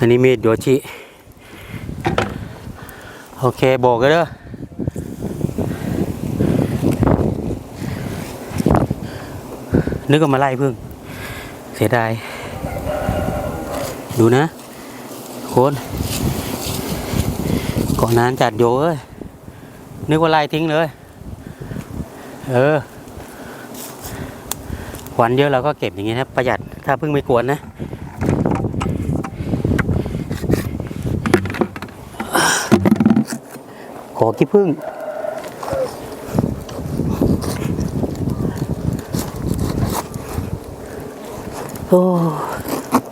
อันนี้มีดโยชิโอเคโบอกกันเด้อนึกว่ามาไล่พึ่ง เสียดาย ดูนะ โคนก่อนนานจัดโยเอ้ย นึกว่าไล่ทิ้งเลย เออควันเยอะเราก็เก็บอย่างงี้นะ ประหยัดถ้าพึ่งไม่กวนนะ ขอขี้พึ่ง โอ้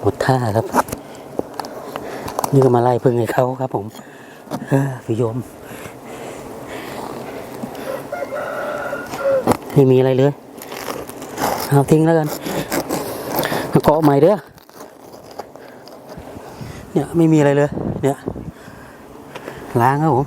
หมดท่าครับ นี่ก็มาไล่พึ่งให้เขาครับผมเออพี่โยม ไม่มีอะไรเลย เอาทิ้งแล้วกันเกาะใหม่เด้อ เนี่ย ไม่มีอะไรเลย เนี่ย ล้างครับผม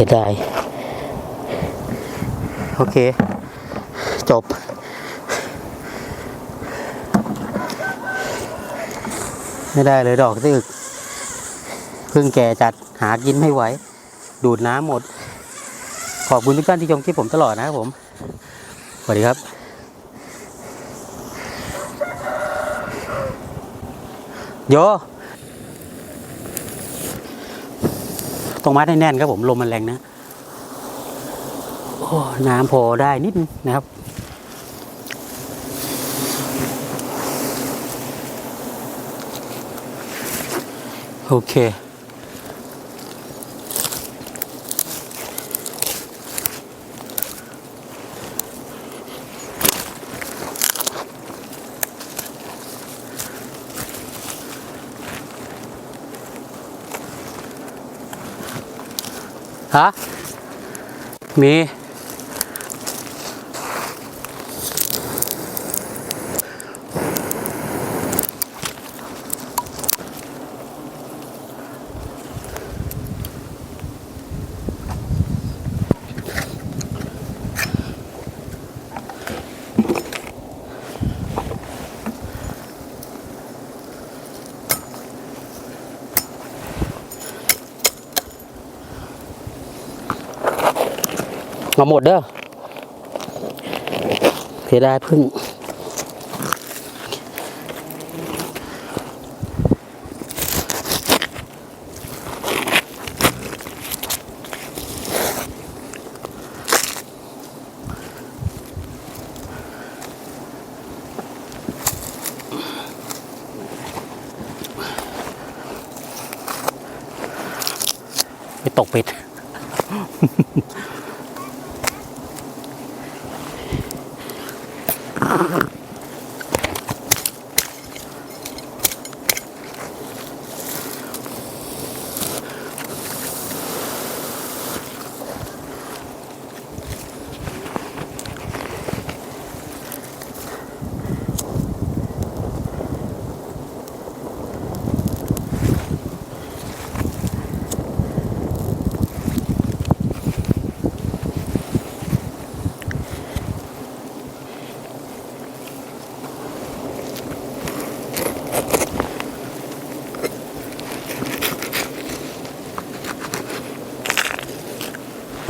สียดายโอเค จบ ไม่ได้เลยดอกตึกเพิ่งแก่จัดหากินไม่ไหว ดูดน้ำหมด ขอบคุณทุกท่านที่ชมคลิปผมตลอดนะครับผม สวัสดีครับโย ต้องมัดให้แน่นครับผมลมมันแรงนะโอ้น้ำพอได้นิดนะครับโอเค ฮะมี มาหมดเด้อเสียดายพึ่งไปตกเป็ด Grrrr.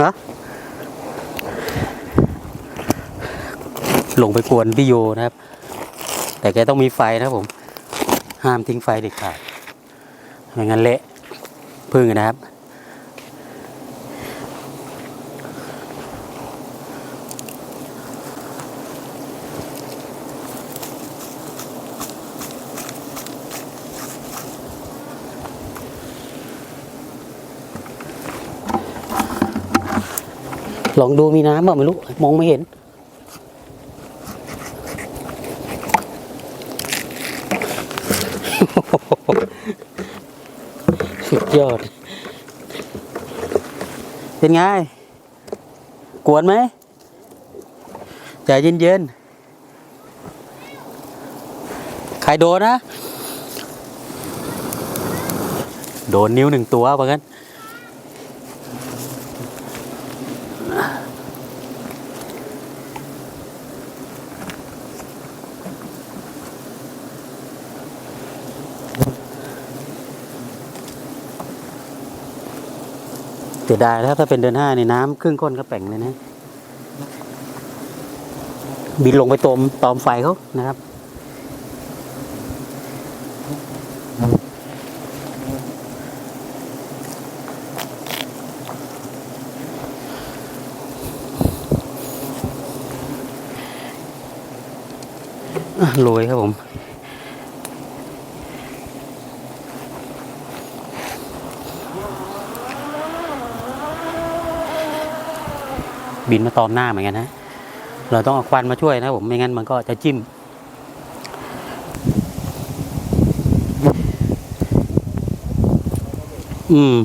ฮะลงไปกวนพี่โยนะครับ แต่แกต้องมีไฟนะผม ห้ามทิ้งไฟเด็ดขาดไม่งั้นเละพึ่งนะครับ ลองดูมีน้ำเปล่าไม่รู้ มองไม่เห็น สุดยอด เป็นไง กวนไหมใจเย็นๆใครโดนนะ โดนนิ้วหนึ่งตัวว่างั้น เสียดายแล้วถ้าเป็นเดือนห้าในน้ำครึ่งก้นก็แป่งเลยนะ บินลงไปตมตอมไฟเขานะครับอะโรยครับผม บินมาตอมหน้าเหมือนกันนะ เราต้องเอาควันมาช่วยนะผมไม่งั้นมันก็จะจิ้ม อืม